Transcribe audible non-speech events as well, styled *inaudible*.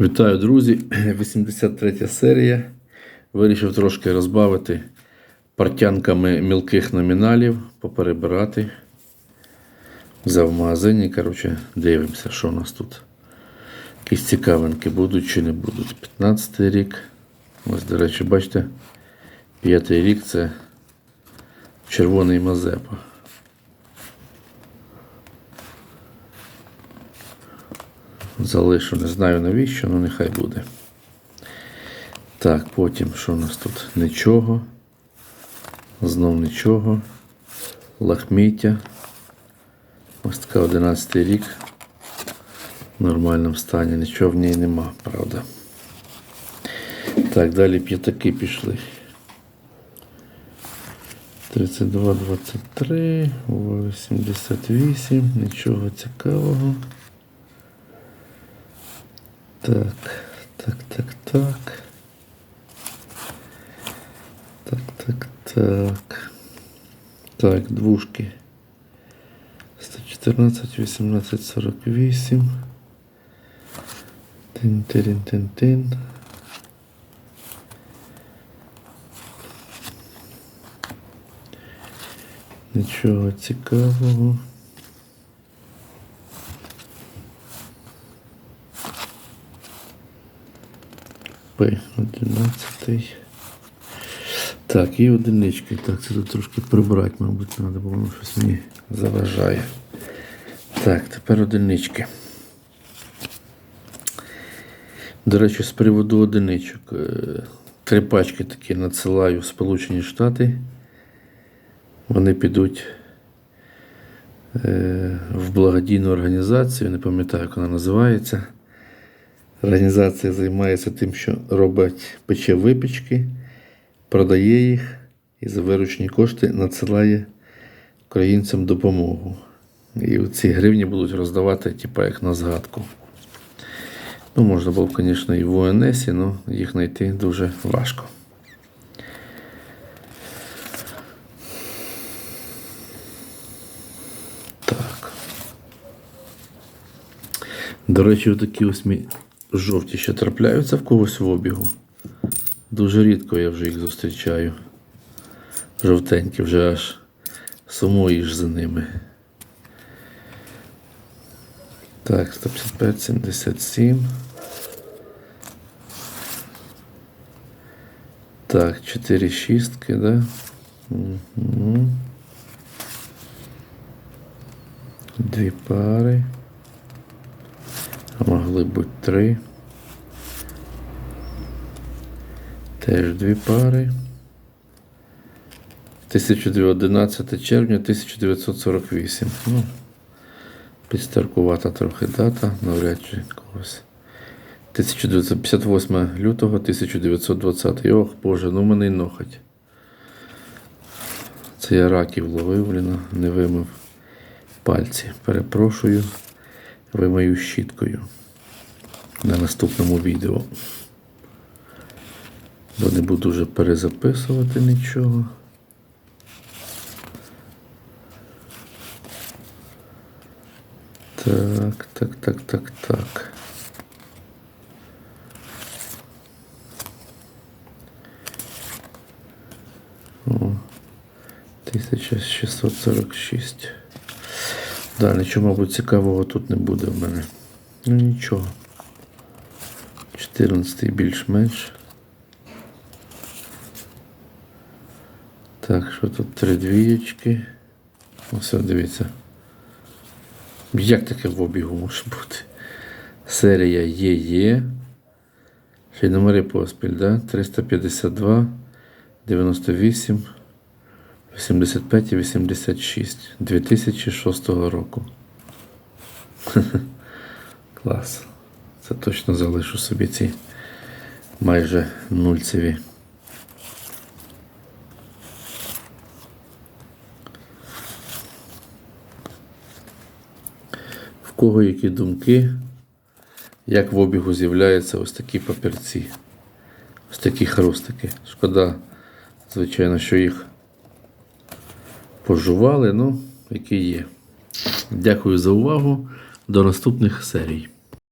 Вітаю, друзі! *clears throat* 83 серія. Вирішив трошки розбавити партянками мілких номіналів, поперебирати. Взяв в магазині. Коротше, дивимося, що у нас тут. Якісь цікавинки будуть чи не будуть. 15 рік. Ось, до речі, бачите, п'ятий рік це червоний Мазепа. Залишу, не знаю навіщо, але нехай буде. Так, потім що у нас тут? Нічого. Знов нічого. Лахміття. Ось така 11 рік. В нормальному стані. Нічого в ній нема, правда. Так, далі п'ятаки пішли. 32, 23, 88, нічого цікавого. Так, так, так, так. Так, так, так. Так, двушки. 114, 18, 48. Тин, тин, тин, тин. Нічого цікавого. П 11. Так, і одинички. Так, це тут трошки прибрати, мабуть, треба, бо воно щось мені заважає. Так, тепер одинички. До речі, з приводу одиничок. е, Три пачки такі надсилаю в Сполучені Штати. Вони підуть е, в благодійну організацію, не пам'ятаю, як вона називається. Організація займається тим, що робить пече випічки, продає їх і за виручні кошти надсилає українцям допомогу. І ці гривні будуть роздавати, типа, як на згадку. Ну, можна було б, звісно, і в УНС, але їх знайти дуже важко. Так. До речі, такі ось мі- жовті ще трапляються в когось в обігу. Дуже рідко я вже їх зустрічаю. Жовтенькі вже аж сумуєш за ними. Так, 155, 77. Так, 4 шістки, да? Угу. Дві пари. А могли бути три. Теж дві пари. 11 червня 1948. Ну, підстаркувата трохи дата, навряд чи когось. 1958 лютого 1920. Ох, Боже, ну мене й нохать. Це я раків ловив, блін, не вимив пальці. Перепрошую, вимию щіткою на наступному відео. Бо не буду вже перезаписувати нічого. Так, так, так, так, так. О, 1646. Да, нічого, мабуть, цікавого тут не буде в мене. Ну нічого. 14 більш-менш. Так, що тут три двієчки. Ось, дивіться. Як таке в обігу може бути? Серія ЄЄ. Ще й номери поспіль, да? 352, 98, 85 і 86 2006 року. *laughs* Клас. Це точно залишу собі ці майже нульцеві. Кого які думки, як в обігу з'являються ось такі папірці, ось такі хрустики. Шкода, звичайно, що їх пожували, ну, які є. Дякую за увагу. До наступних серій.